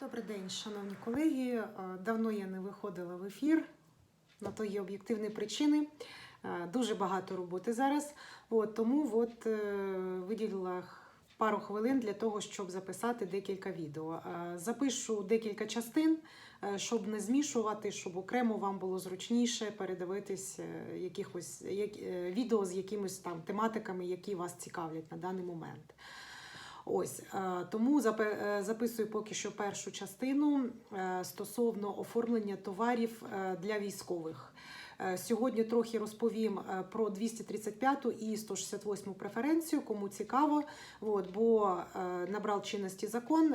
Добрий день, шановні колеги. Е, Давно я не виходила в ефір. На то є об'єктивні причини. Е, Дуже багато роботи зараз. От, тому от, е, виділила пару хвилин для того, щоб записати декілька відео. Запишу декілька частин, щоб не змішувати, щоб окремо вам було зручніше передивитись якихось як- відео з якимись там тематиками, які вас цікавлять на даний момент. Ось е, тому е, записую поки що першу частину е, стосовно оформлення товарів для військових. Е, Сьогодні трохи розповім е, про 235 і 168 преференцію, кому цікаво. От, бо е, набрав чинності закон,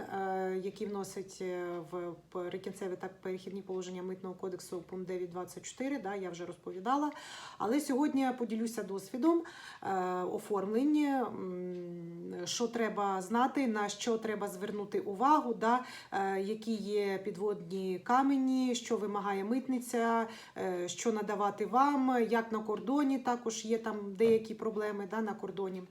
який вносить в прикінцеві та перехідні положення митного кодексу пункт 9.24, да, я вже розповідала. Але сьогодні поділюся досвідом оформлення, що треба знати, на що треба звернути увагу, да, які є підводні камені, що вимагає митниця, що надавати вам, як на кордоні також є там деякі проблеми да, на кордоні.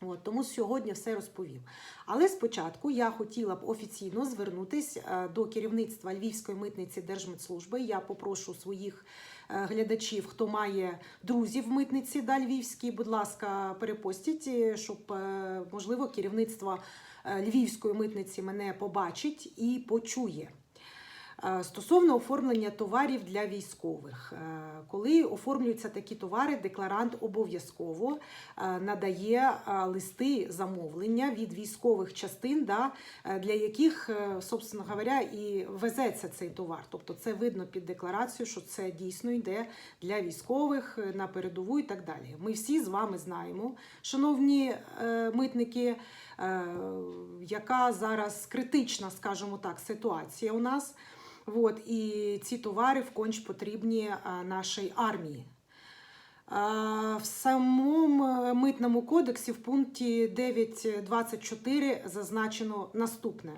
От, тому сьогодні все розповім. Але спочатку я хотіла б офіційно звернутися до керівництва Львівської митниці Держмитслужби. Я попрошу своїх е, глядачів, хто має друзів в митниці да, Львівській, будь ласка, перепостіть, е, щоб, е, можливо, керівництво е, Львівської митниці мене побачить і почує. Е, Стосовно оформлення товарів для військових, Е, коли оформлюються такі товари, декларант обов'язково е, надає листи замовлення від військових частин, для яких, собственно говоря, і везеться цей товар. Тобто це видно під декларацію, що це дійсно йде для військових на передову і так далі. Ми всі з вами знаємо, шановні митники, яка зараз критична, скажімо так, ситуація у нас. От, і ці товари вконч потрібні нашій армії. В самому е, митному кодексі в пункті 9.24 зазначено наступне.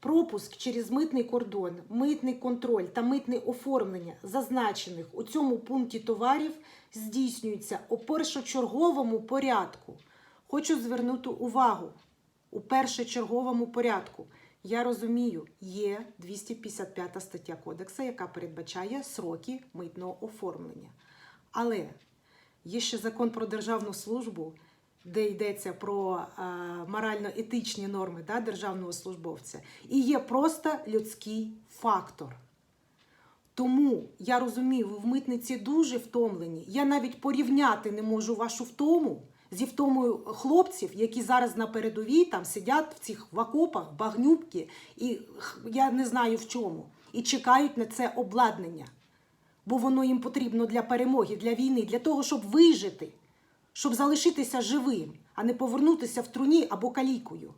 Пропуск через митний кордон, митний контроль та митне оформлення зазначених у цьому пункті товарів здійснюється у першочерговому порядку. Хочу звернути увагу у першочерговому порядку. Я розумію, є 255 стаття кодексу, яка передбачає сроки митного оформлення. Але є ще закон про державну службу, де йдеться про е, морально-етичні норми да, державного службовця, і є просто людський фактор. Тому я розумію, ви в митниці дуже втомлені. Я навіть порівняти не можу вашу втому зі втомою хлопців, які зараз на передовій там сидять в цих в окопах, багнюбки, і я не знаю в чому, і чекають на це обладнання. Бо воно їм потрібно для перемоги, для війни, для того, щоб вижити, щоб залишитися живим, а не повернутися в труні або калікою.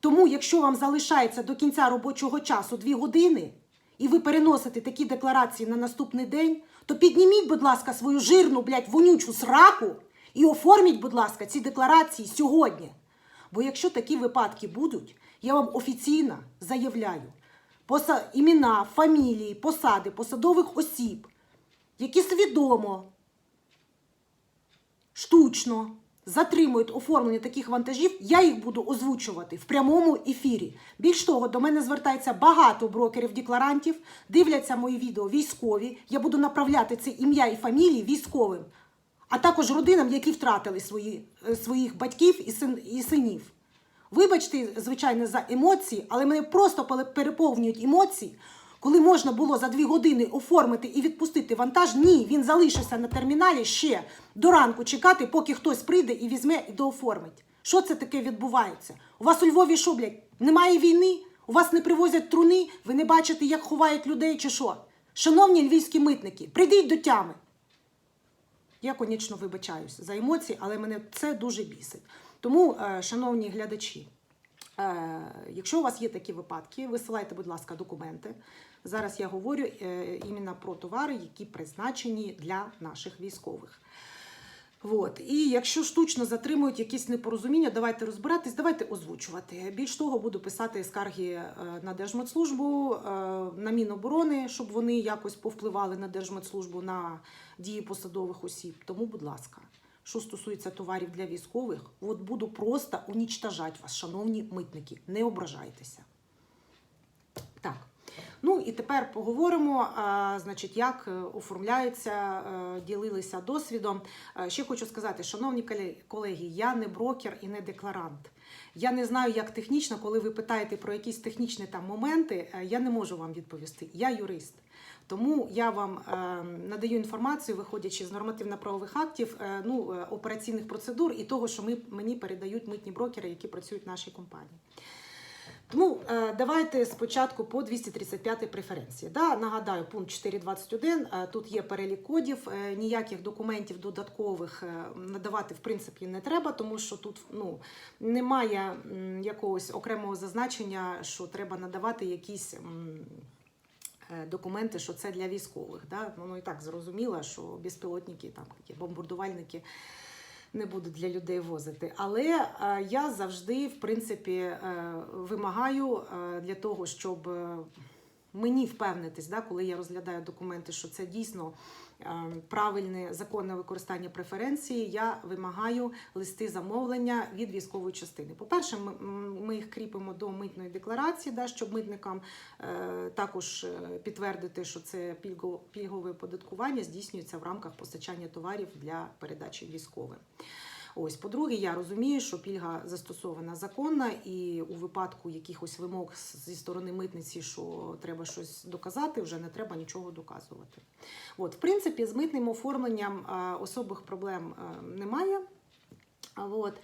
Тому, якщо вам залишається до кінця робочого часу дві години, і ви переносите такі декларації на наступний день, то підніміть, будь ласка, свою жирну, блядь, вонючу сраку і оформіть, будь ласка, ці декларації сьогодні. Бо якщо такі випадки будуть, я вам офіційно заявляю поса- імена, фамілії, посади посадових осіб, які свідомо штучно затримують оформлення таких вантажів, я їх буду озвучувати в прямому ефірі. Більш того, до мене звертається багато брокерів-декларантів, дивляться мої відео військові. Я буду направляти це ім'я і фамілії військовим, а також родинам, які втратили свої, е, своїх батьків і, син, і синів. Вибачте, звичайно, за емоції, але мене просто переповнюють емоції. Коли можна було за дві години оформити і відпустити вантаж, ні, він залишився на терміналі ще до ранку чекати, поки хтось прийде і візьме і дооформить. Що це таке відбувається? У вас у Львові що, блядь, немає війни? У вас не привозять труни? Ви не бачите, як ховають людей чи що? Шановні львівські митники, прийдіть до тями. Я, конечно, вибачаюся за емоції, але мене це дуже бісить. Тому, е, шановні глядачі, е, якщо у вас є такі випадки, висилайте, будь ласка, документи. Зараз я говорю е, іменно про товари, які призначені для наших військових. От. І якщо штучно затримують якісь непорозуміння, давайте розбиратись, давайте озвучувати. Більш того, буду писати скарги е, на Держмитслужбу, е, на Міноборони, щоб вони якось повпливали на Держмитслужбу на дії посадових осіб. Тому, будь ласка, що стосується товарів для військових, от буду просто унічтажати вас, шановні митники. Не ображайтеся. Так. Ну і тепер поговоримо, значить, як е, оформляються, е, ділилися досвідом. Е, Ще хочу сказати, шановні колеги, я не брокер і не декларант. Я не знаю, як технічно, коли ви питаєте про якісь технічні там моменти, я не можу вам відповісти. Я юрист. Тому я вам надаю інформацію, виходячи з нормативно-правових актів, ну, операційних процедур і того, що ми, мені передають митні брокери, які працюють в нашій компанії. Тому е, давайте спочатку по 235 преференції. Да, нагадаю, пункт 4.21, е, тут є перелік кодів, е, ніяких документів додаткових надавати в принципі не треба, тому що тут ну, немає якогось окремого зазначення, що треба надавати якісь. Документи, що це для військових, да? воно і так зрозуміло, що безпілотники, там такі бомбардувальники не буду для людей возити. Але е, я завжди, в принципі, е, вимагаю е, для того, щоб мені впевнитись, да, коли я розглядаю документи, що це дійсно правильне законне використання преференції, я вимагаю листи замовлення від військової частини. По-перше, ми, їх кріпимо до митної декларації, да, щоб митникам е, також е, підтвердити, що це пільго- пільгове оподаткування здійснюється в рамках постачання товарів для передачі військовим. Ось, по-друге, я розумію, що пільга застосована законна, і у випадку якихось вимог зі сторони митниці, що треба щось доказати, вже не треба нічого доказувати. От, в принципі, з митним оформленням особих проблем е, немає. От.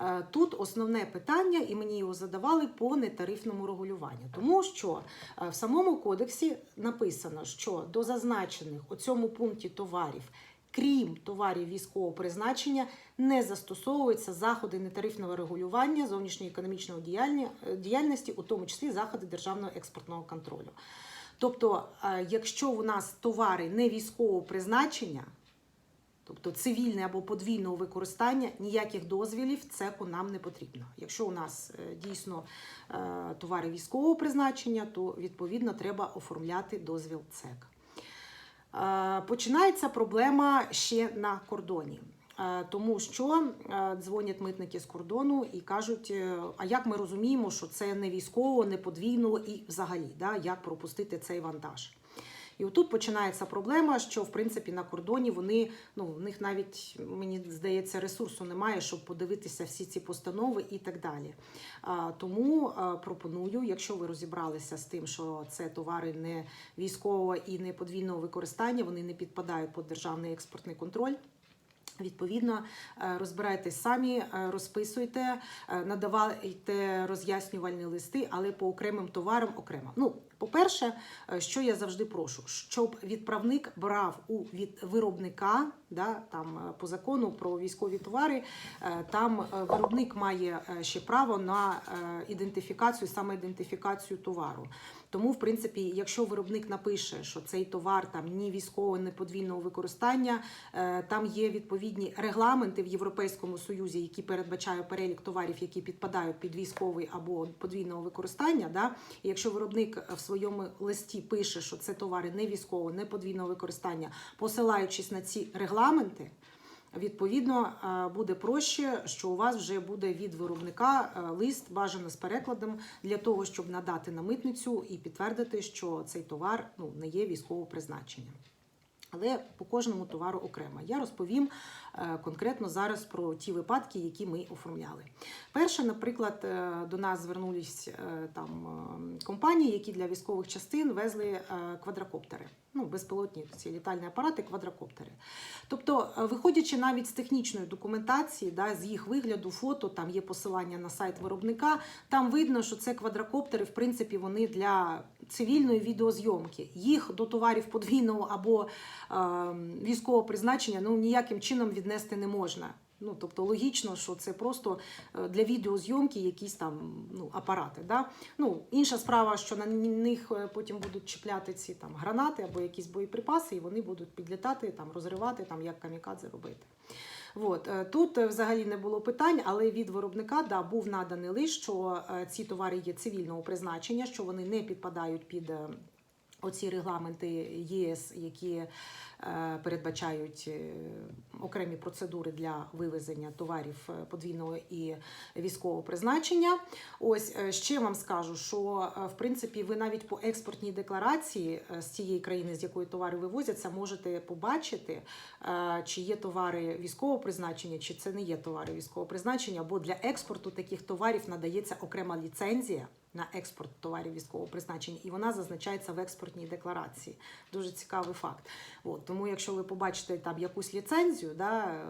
е, Тут основне питання, і мені його задавали по нетарифному регулюванню, тому що е, в самому кодексі написано, що до зазначених у цьому пункті товарів, крім товарів військового призначення, не застосовуються заходи нетарифного регулювання зовнішньоекономічної діяльні- е, діяльності, у тому числі заходи державного експортного контролю. Тобто, е, якщо у нас товари не військового призначення, Тобто цивільне або подвійного використання ніяких дозвілів цеку нам не потрібно. Якщо у нас е, дійсно товари військового призначення, то відповідно треба оформляти дозвіл ЦЕК. Е, Починається проблема ще на кордоні. Е, Тому що е, дзвонять митники з кордону і кажуть: а як ми розуміємо, що це не військово, не подвійно і взагалі, да, як пропустити цей вантаж? І отут починається проблема, що в принципі на кордоні вони ну в них навіть мені здається ресурсу немає, щоб подивитися всі ці постанови і так далі. Тому пропоную, якщо ви розібралися з тим, що це товари не військового і не подвійного використання, вони не підпадають під державний експортний контроль. Відповідно, е, розбирайтесь самі, е, розписуйте, е, надавайте роз'яснювальні листи, але по окремим товарам окремо. Ну, по-перше, е, що я завжди прошу, щоб відправник брав у від виробника, да, там е, по закону про військові товари, е, там виробник має ще право на ідентифікацію, саме ідентифікацію товару. Тому, в принципі, якщо виробник напише, що цей товар там ні військового, ні подвійного використання, е, там є відповідні регламенти в Європейському Союзі, які передбачають перелік товарів, які підпадають під військовий або подвійного використання. Да? І якщо виробник в своєму листі пише, що це товари не військового, не подвійного використання, посилаючись на ці регламенти. Відповідно, е, буде проще, що у вас вже буде від виробника е, лист бажано з перекладом для того, щоб надати на митницю і підтвердити, що цей товар ну, не є військового призначення. Але по кожному товару окремо. Я розповім е, конкретно зараз про ті випадки, які ми оформляли. Перше, наприклад, е, до нас звернулись е, там компанії, які для військових частин везли квадрокоптери. Ну, безпілотні ці літальні апарати, квадрокоптери. Тобто, виходячи навіть з технічної документації, да, з їх вигляду, фото, там є посилання на сайт виробника, там видно, що це квадрокоптери, в принципі, вони для цивільної відеозйомки. Їх до товарів подвійного або е, військового призначення ну, ніяким чином віднести не можна. Ну, тобто логічно, що це просто е, для відеозйомки якісь там ну, апарати. Да? Ну, інша справа, що на них е, потім будуть чіпляти ці там гранати або якісь боєприпаси, і вони будуть підлітати, там, розривати, там, як камікадзе робити. От. е, Тут е, взагалі не було питань, але від виробника да, був наданий лист, що е, ці товари є цивільного призначення, що вони не підпадають під. Оці регламенти ЄС, які е, передбачають е, окремі процедури для вивезення товарів е, подвійного і військового призначення. Ось ще вам скажу, що в принципі ви навіть по експортній декларації з цієї країни, з якої товари вивозяться, можете побачити, чи є товари військового призначення, чи це не є товари військового призначення, бо для експорту таких товарів надається окрема ліцензія на експорт товарів військового призначення, і вона зазначається в експортній декларації. Дуже цікавий факт. От, тому, якщо ви побачите там якусь ліцензію, да, е,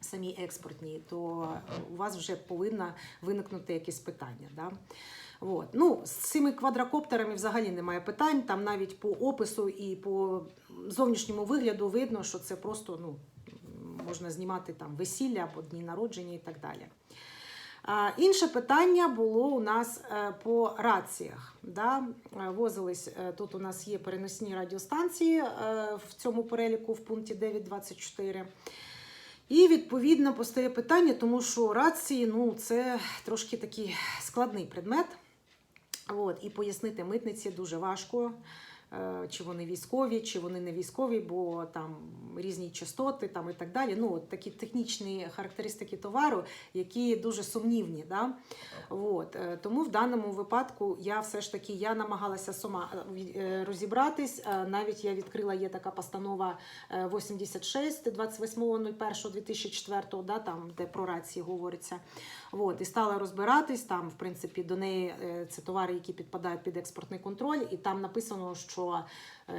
самі експортні, то у вас вже повинно виникнути якесь питання. Да? От. Ну, з цими квадрокоптерами взагалі немає питань. Там навіть по опису і по зовнішньому вигляду видно, що це просто ну, можна знімати там весілля або дні народження і так далі. Інше питання було у нас е, по раціях. Да? Е, Возились е, тут. У нас є переносні радіостанції в цьому переліку в пункті 9.24. І відповідно постає питання, тому що рації ну, це трошки такий складний предмет. От, і пояснити митниці дуже важко, чи вони військові, чи вони не військові, бо там різні частоти там, і так далі. Ну, от такі технічні характеристики товару, які дуже сумнівні. Да? От, е, тому в даному випадку я все ж таки я намагалася сама е, е, розібратись. Е, Навіть я відкрила є така постанова е, 86 28.01.2004, да, там, де про рації говориться. От, і стала розбиратись. Там, в принципі, до неї е, це товари, які підпадають під експортний контроль, і там написано, що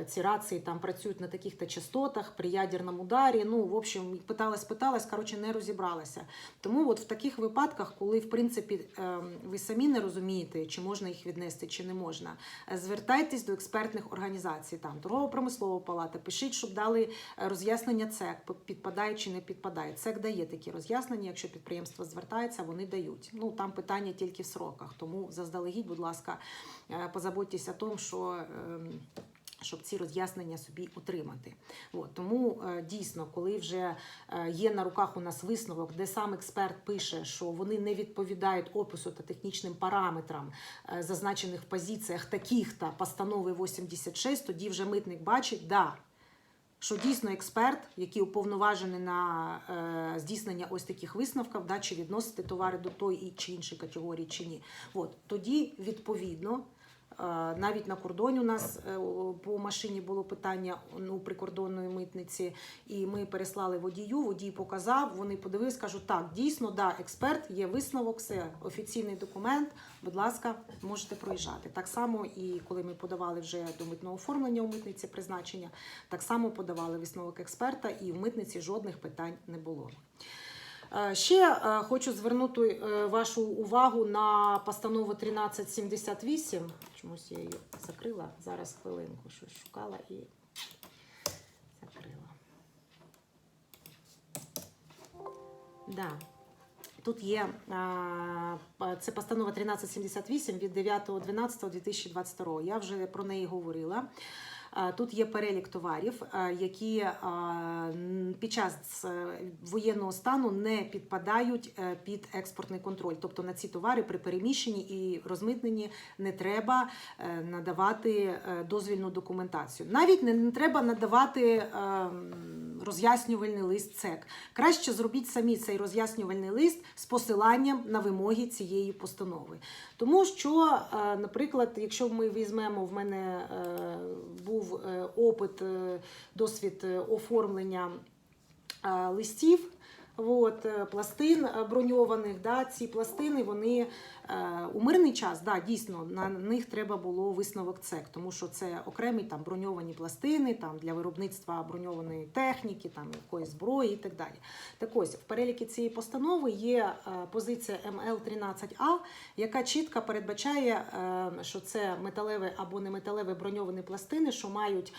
ці рації там працюють на таких-то частотах при ядерному ударі. Ну, в общем, питалась, питалась, коротше, не розібралася. Тому от в таких випадках, коли в принципі ви самі не розумієте, чи можна їх віднести, чи не можна, звертайтесь до експертних організацій, там торгово-промислова палата, пишіть, щоб дали е, роз'яснення ЦЕК, підпадає чи не підпадає. ЦЕК дає такі роз'яснення, якщо підприємство звертається, вони дають. Ну там питання тільки в сроках. Тому заздалегідь, будь ласка, е, позаботьтеся тому, що. Щоб ці роз'яснення собі отримати. От, тому е, дійсно, коли вже е, є на руках у нас висновок, де сам експерт пише, що вони не відповідають опису та технічним параметрам, е, зазначених в позиціях таких та постанови 86, тоді вже митник бачить, да, що дійсно експерт, який уповноважений на е, здійснення ось таких висновків, да, чи відносити товари до тої чи іншої категорії, чи ні. От, тоді, відповідно, навіть на кордоні у нас е, по машині було питання ну, прикордонної митниці, і ми переслали водію, водій показав, вони подивились, кажуть, так, дійсно, да, експерт, є висновок, все, офіційний документ, будь ласка, можете проїжджати. Так само і коли ми подавали вже до митного оформлення у митниці призначення, так само подавали висновок експерта, і в митниці жодних питань не було. Е, Ще е, хочу звернути е, вашу увагу на постанову 1378. Чомусь я її закрила. Зараз хвилинку щось шукала і закрила. Да. Тут є це постанова 1378 від 9.12.2022. Я вже про неї говорила. А, Тут є перелік товарів, які під час е, воєнного стану не підпадають е, під експортний контроль. Тобто на ці товари при переміщенні і розмитненні не треба е, надавати е, дозвільну документацію. Навіть не, треба надавати е, м, роз'яснювальний лист ЦЕК. Краще зробіть самі цей роз'яснювальний лист з посиланням на вимоги цієї постанови. Тому що, е, наприклад, якщо ми візьмемо, в мене е, був е, опит, досвід оформлення листів. От, пластин броньованих, да, ці пластини, вони у мирний час, да, дійсно, на них треба було висновок ЦЕК, тому що це окремі там броньовані пластини там, для виробництва броньованої техніки, там, якоїсь зброї і так далі. Так ось, в перелікі цієї постанови є е, позиція МЛ-13А, яка чітко передбачає, е, що це металеве або неметалеве броньовані пластини, що мають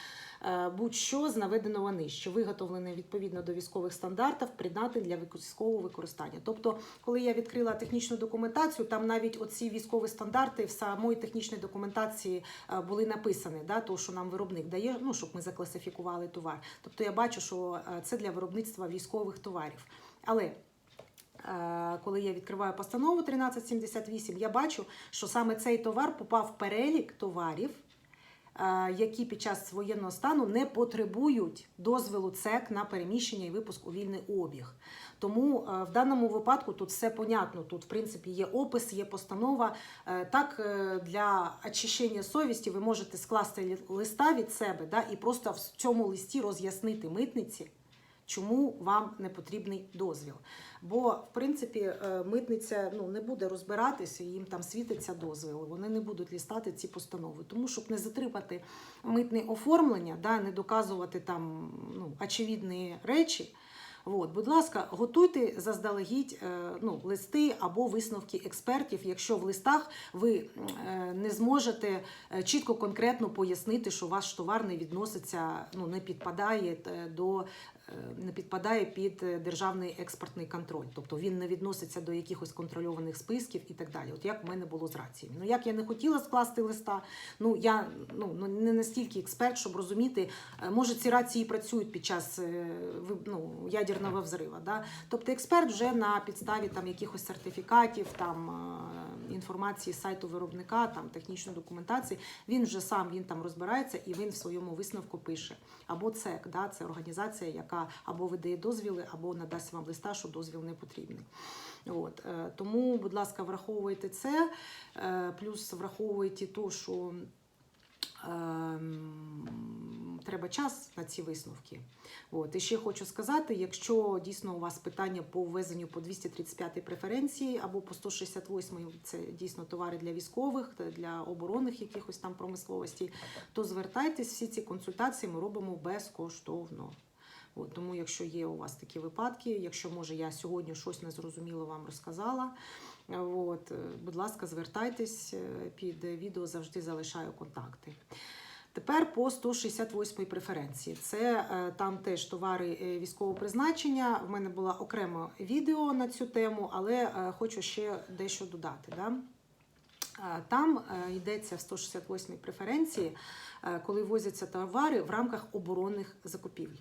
е, будь-що з наведеного нижче, виготовлене відповідно до військових стандартів, придатне для військового використання. Тобто, коли я відкрила технічну документацію, там навіть оці військові стандарти в самої технічної документації е, були написані, да, то, що нам виробник дає, ну, щоб ми закласифікували товар. Тобто я бачу, що е, це для виробництва військових товарів. Але е, коли я відкриваю постанову 1378, я бачу, що саме цей товар попав в перелік товарів, які під час воєнного стану не потребують дозволу ЦЕК на переміщення і випуск у вільний обіг. Тому е, в даному випадку тут все понятно. Тут, в принципі, є опис, є постанова. Е, Так, е, для очищення совісті ви можете скласти листа від себе да, і просто в цьому листі роз'яснити митниці, чому вам не потрібний дозвіл. Бо, в принципі, е, митниця ну, не буде розбиратися, їм там світиться дозвіл, вони не будуть лістати ці постанови. Тому, щоб не затримати митне оформлення, да, не доказувати там ну, очевидні речі. От, будь ласка, готуйте заздалегідь е, ну, листи або висновки експертів, якщо в листах ви е, не зможете чітко конкретно пояснити, що ваш товар не відноситься, ну не підпадає до не підпадає під е, державний експортний контроль, тобто він не відноситься до якихось контрольованих списків і так далі. От як в мене було з раціями. Ну як я не хотіла скласти листа, ну я ну ну, не настільки експерт, щоб розуміти, е, може ці рації працюють під час е, ну, ядерного взрива. Да? Тобто експерт вже на підставі там якихось сертифікатів, там е, інформації з сайту виробника, там технічної документації, він вже сам він там розбирається і він в своєму висновку пише. Або ЦЕК, да? це організація, яка або видає дозвіли, або надасть вам листа, що дозвіл не потрібний. От, е, тому, будь ласка, враховуйте це, е, плюс враховуйте то, що ем, треба час на ці висновки. От. І ще хочу сказати: якщо дійсно у вас питання по ввезенню по 235 преференції або по 168 це дійсно товари для військових, для оборонних якихось там промисловості, то звертайтесь, всі ці консультації ми робимо безкоштовно. От, тому, якщо є у вас такі випадки, якщо може я сьогодні щось незрозуміло вам розказала, от, е, будь ласка, звертайтесь е, під відео, завжди залишаю контакти. Тепер по 168 преференції. Це е, там теж товари військового призначення. В мене було окремо відео на цю тему, але хочу ще дещо додати. Да? Там йдеться в 168 преференції, коли возяться товари в рамках оборонних закупівель.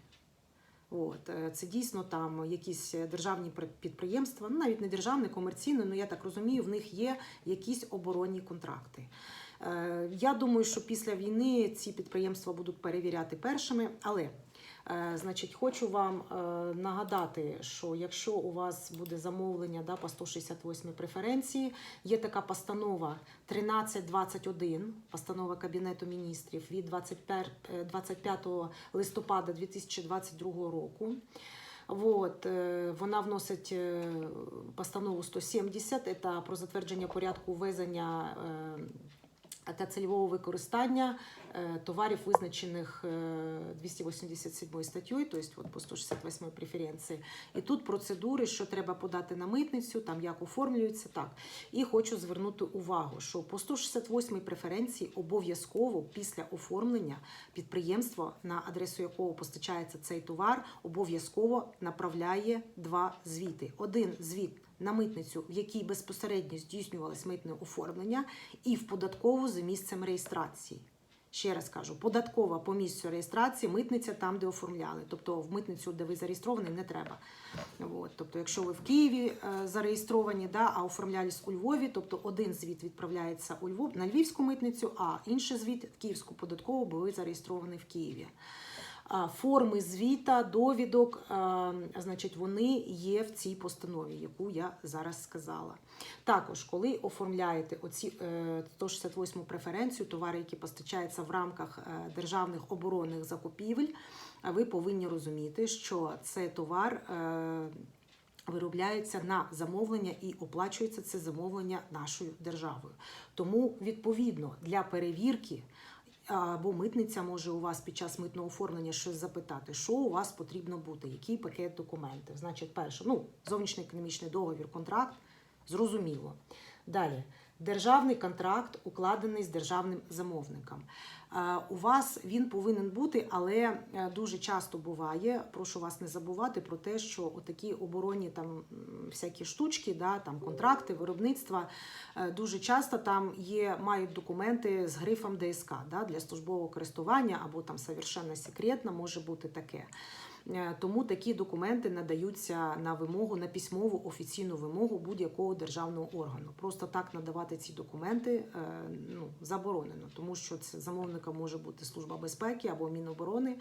От, е, це дійсно там якісь державні пр- підприємства, ну навіть не державні, комерційні, ну я так розумію, в них є якісь оборонні контракти. Е, Я думаю, що після війни ці підприємства будуть перевіряти першими, але значить, хочу вам е, нагадати, що якщо у вас буде замовлення да, по 168 преференції, є така постанова 1321, постанова Кабінету міністрів від 21 е, 25 листопада 2022 року. Вот, е, вона вносить е, постанову 170, це про затвердження порядку ввезення е, та цільового використання е, товарів, визначених е, 287 статтею, тобто по 168 преференції. І тут процедури, що треба подати на митницю, там як оформлюється так. І хочу звернути увагу, що по 168 преференції обов'язково після оформлення підприємство, на адресу якого постачається цей товар, обов'язково направляє два звіти. Один звіт на митницю, в якій безпосередньо здійснювалось митне оформлення, і в податкову за місцем реєстрації. Ще раз кажу, податкова по місцю реєстрації, митниця там, де оформляли. Тобто в митницю, де ви зареєстровані, не треба. От. Тобто, якщо ви в Києві е, зареєстровані, да, а оформлялись у Львові, тобто один звіт відправляється у Львов на Львівську митницю, а інший звіт в Київську податкову, бо ви зареєстровані в Києві. Форми звіта, довідок, е, значить, вони є в цій постанові, яку я зараз сказала. Також, коли оформляєте оці е, 168 преференцію, товари, які постачаються в рамках е, державних оборонних закупівель, ви повинні розуміти, що це товар. е, Виробляється на замовлення і оплачується це замовлення нашою державою. Тому, відповідно, для перевірки або митниця може у вас під час митного оформлення щось запитати, що у вас потрібно бути, який пакет документів. Значить, перше, ну, зовнішній економічний договір, контракт, зрозуміло. Далі, державний контракт укладений з державним замовником. Е, У вас він повинен бути, але е, дуже часто буває. Прошу вас не забувати про те, що отакі оборонні там всякі штучки, да, там контракти, виробництва е, дуже часто там є, мають документи з грифом ДСК да, для службового користування або там совершенно секретно може бути таке. Е, Тому такі документи надаються на вимогу, на письмову офіційну вимогу будь-якого державного органу. Просто так надавати ці документи е, ну, заборонено, тому що це замовником може бути служба безпеки або Міноборони.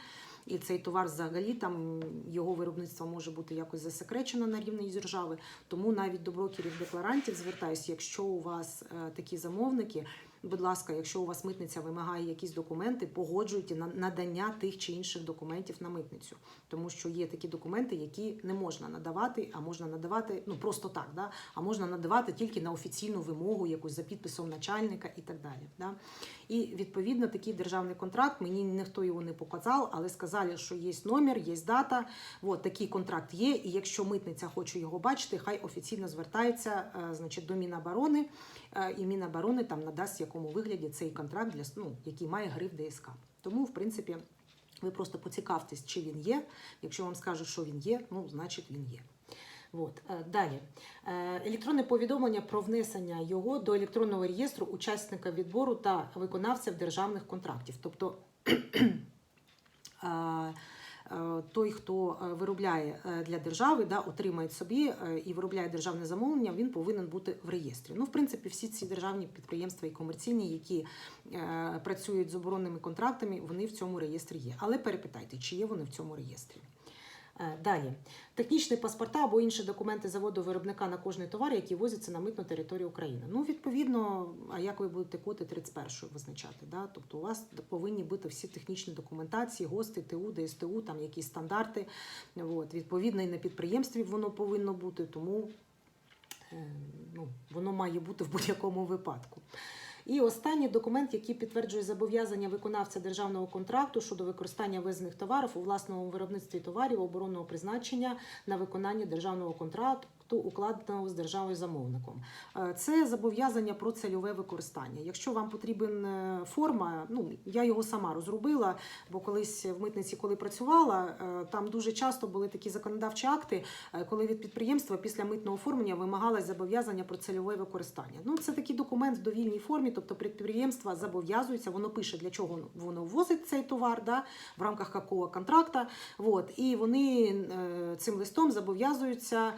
І цей товар взагалі там його виробництво може бути якось засекречено на рівні держави. Тому навіть до брокерів декларантів звертаюся, якщо у вас е, такі замовники, будь ласка, якщо у вас митниця вимагає якісь документи, погоджуйте на надання тих чи інших документів на митницю, тому що є такі документи, які не можна надавати, а можна надавати ну просто так, да? а можна надавати тільки на офіційну вимогу, якусь за підписом начальника і так далі. Да? І відповідно такий державний контракт мені ніхто його не показав, але сказали, що є номер, є дата. От такий контракт є. І якщо митниця хоче його бачити, хай офіційно звертається е, значить, до Міноборони, і Міноборони там надасть в якому вигляді цей контракт для ну, який має гриф ДСК. Тому, в принципі, ви просто поцікавтесь, чи він є. Якщо вам скажуть, що він є, ну значить він є. От. е, Далі. Е, Електронне повідомлення про внесення його до електронного реєстру учасника відбору та виконавців державних контрактів. Тобто е, е, той, хто е, виробляє е, для держави, да, отримає собі е, і виробляє державне замовлення, він повинен бути в реєстрі. Ну, в принципі, всі ці державні підприємства і комерційні, які е, працюють з оборонними контрактами, вони в цьому реєстрі є. Але перепитайте, чи є вони в цьому реєстрі. Е, Далі технічні паспорта або інші документи заводу виробника на кожний товар, який возиться на митну територію України. Ну, відповідно, а як ви будете коти 31 визначати? Да? Тобто у вас повинні бути всі технічні документації, ГОСТи, ТУ, ДСТУ, там якісь стандарти. От, відповідно, і на підприємстві воно повинно бути, тому е, ну, воно має бути в будь-якому випадку. І останній документ, який підтверджує зобов'язання виконавця державного контракту щодо використання визнаних товарів у власному виробництві товарів оборонного призначення на виконання державного контракту. Укладеного з державою замовником, Е, це зобов'язання про цільове використання. Якщо вам потрібен е, форма, ну я його сама розробила, бо колись в митниці, коли працювала, е, там дуже часто були такі законодавчі акти, коли від підприємства після митного оформлення вимагалось зобов'язання про цільове використання. Ну це такий документ в довільній формі, тобто підприємство зобов'язується, воно пише для чого воно ввозить цей товар, да, в рамках якого контракта. Вот, і вони цим листом зобов'язуються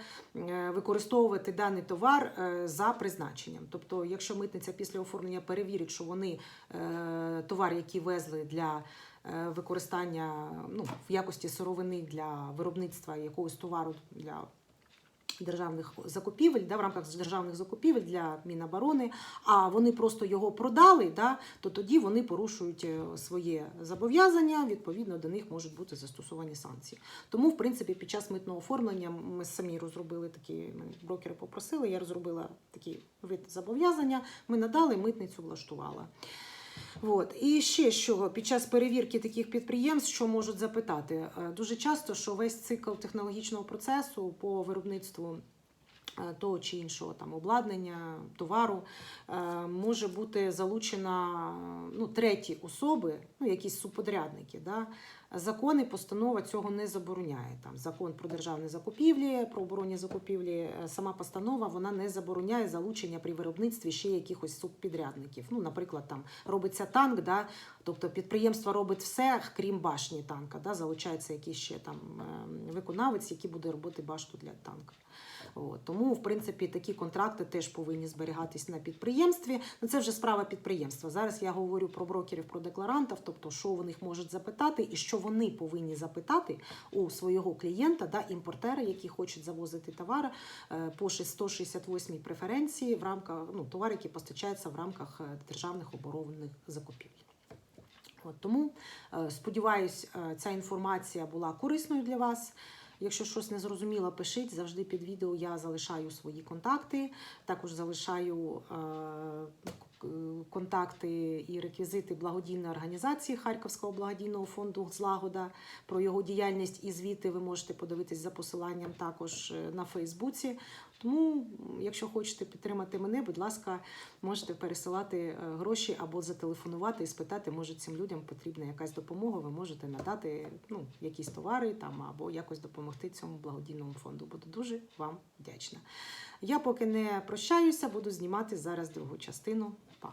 використовувати даний товар е, за призначенням. Тобто, якщо митниця після оформлення перевірить, що вони е, товар, який везли для е, використання ну, в якості сировини для виробництва якогось товару для державних закупівель, да, в рамках державних закупівель для Міноборони, а вони просто його продали, да, то тоді вони порушують е, своє зобов'язання, відповідно до них можуть бути застосовані санкції. Тому, в принципі, під час митного оформлення ми самі розробили такі, брокери попросили, я розробила такий вид зобов'язання, ми надали, митницю влаштувала. От. І ще що під час перевірки таких підприємств, що можуть запитати, Е, дуже часто, що весь цикл технологічного процесу по виробництву е, того чи іншого там обладнання, товару е, може бути залучена ну, треті особи, ну, якісь субподрядники. Да? Закон і постанова цього не забороняє. Там закон про державні закупівлі, про оборонні закупівлі, е, сама постанова вона не забороняє залучення при виробництві ще якихось субпідрядників. Ну, наприклад, там робиться танк, да, тобто підприємство робить все, крім башні танка. Да, залучається якийсь ще там е, виконавець, який буде робити башту для танка. От. Тому, в принципі, такі контракти теж повинні зберігатись на підприємстві. Ну, це вже справа підприємства. Зараз я говорю про брокерів, про декларантів, тобто, що них можуть запитати, і що вони повинні запитати у свого клієнта, да, імпортера, які хочуть завозити товар е, по 168 преференції в рамках ну, товар, який постачається в рамках е, державних оборонних закупівель. От, тому е, сподіваюсь, ця інформація була корисною для вас. Якщо щось не зрозуміло, пишіть завжди під відео. Я залишаю свої контакти. Також залишаю е, контакти і реквізити благодійної організації Харківського благодійного фонду Злагода. Про його діяльність і звіти ви можете подивитись за посиланням також е, на Фейсбуці. Тому, якщо хочете підтримати мене, будь ласка, можете пересилати е, гроші або зателефонувати і спитати, може цим людям потрібна якась допомога. Ви можете надати ну, якісь товари там або якось допомогти цьому благодійному фонду. Буду дуже вам вдячна. Я поки не прощаюся, буду знімати зараз другу частину. Па!